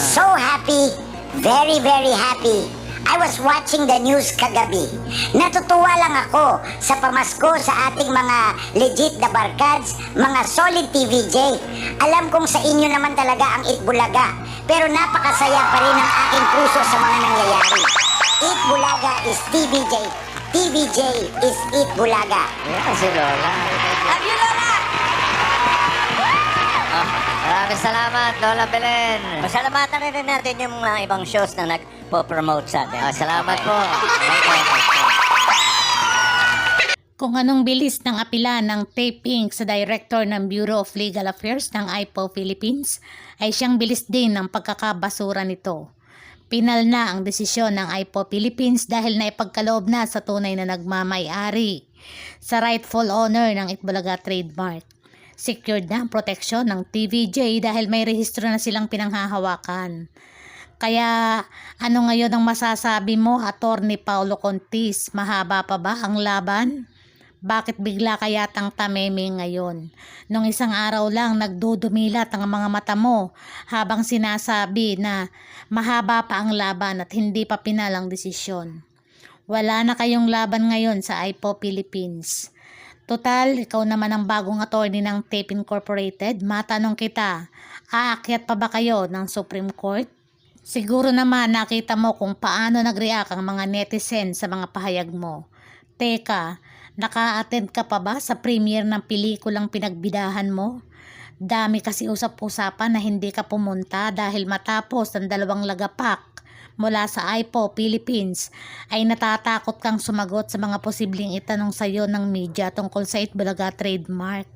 so happy, very very happy. I was watching the news kagabi. Natutuwa lang ako sa pamasko sa ating mga legit na barkads, mga solid TVJ. Alam kong sa inyo naman talaga ang Itbulaga, pero napakasaya pa rin ang aking puso sa mga nangyayari. Itbulaga is TVJ. TVJ is Itbulaga. Yan si Lola. Love you, Lola! Maraming salamat, Lola Belen. Pasalamatan rin natin yung mga ibang shows na nagpo-promote sa atin. Ah, salamat po. Kung anong bilis ng apila ng taping sa Director ng Bureau of Legal Affairs ng IPO Philippines, ay siyang bilis din ng pagkakabasura nito. Pinal na ang desisyon ng IPO Philippines dahil naipagkaloob na sa tunay na nagmamay-ari sa rightful owner ng Itbulaga trademark. Secured na ang proteksyon ng TVJ dahil may rehistro na silang pinanghahawakan. Kaya ano ngayon ang masasabi mo, Attorney Paulo Contis? Mahaba pa ba ang laban? Bakit bigla kayatang tameme ngayon? Nung isang araw lang nagdudumilat ang mga mata mo habang sinasabi na mahaba pa ang laban at hindi pa pinalang desisyon. Wala na kayong laban ngayon sa IPO Philippines. Total, ikaw naman ang bagong attorney ng Tape Incorporated. Matanong kita, aakyat pa ba kayo ng Supreme Court? Siguro naman nakita mo kung paano nag-react ang mga netizen sa mga pahayag mo. Teka, naka-attend ka pa ba sa premiere ng pelikulang pinagbidahan mo? Dami kasi usap-usapan na hindi ka pumunta dahil matapos ang dalawang lagapak mula sa IPO Philippines ay natatakot kang sumagot sa mga posibleng itanong sa iyo ng media tungkol sa Itbulaga trademark.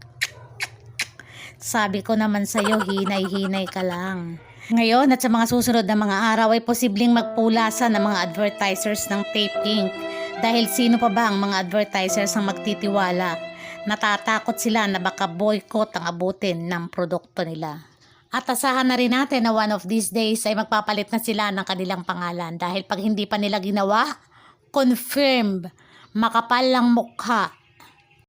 Sabi ko naman sa iyo, hinay-hinay ka lang. Ngayon at sa mga susunod na mga araw ay posibleng magpulasan ng mga advertisers ng Tape Inc. Dahil sino pa ba ang mga advertisers ang magtitiwala? Natatakot sila na baka boycott ang abutin ng produkto nila. At asahan na rin natin na one of these days ay magpapalit na sila ng kanilang pangalan dahil pag hindi pa nila ginawa, confirm, makapal lang mukha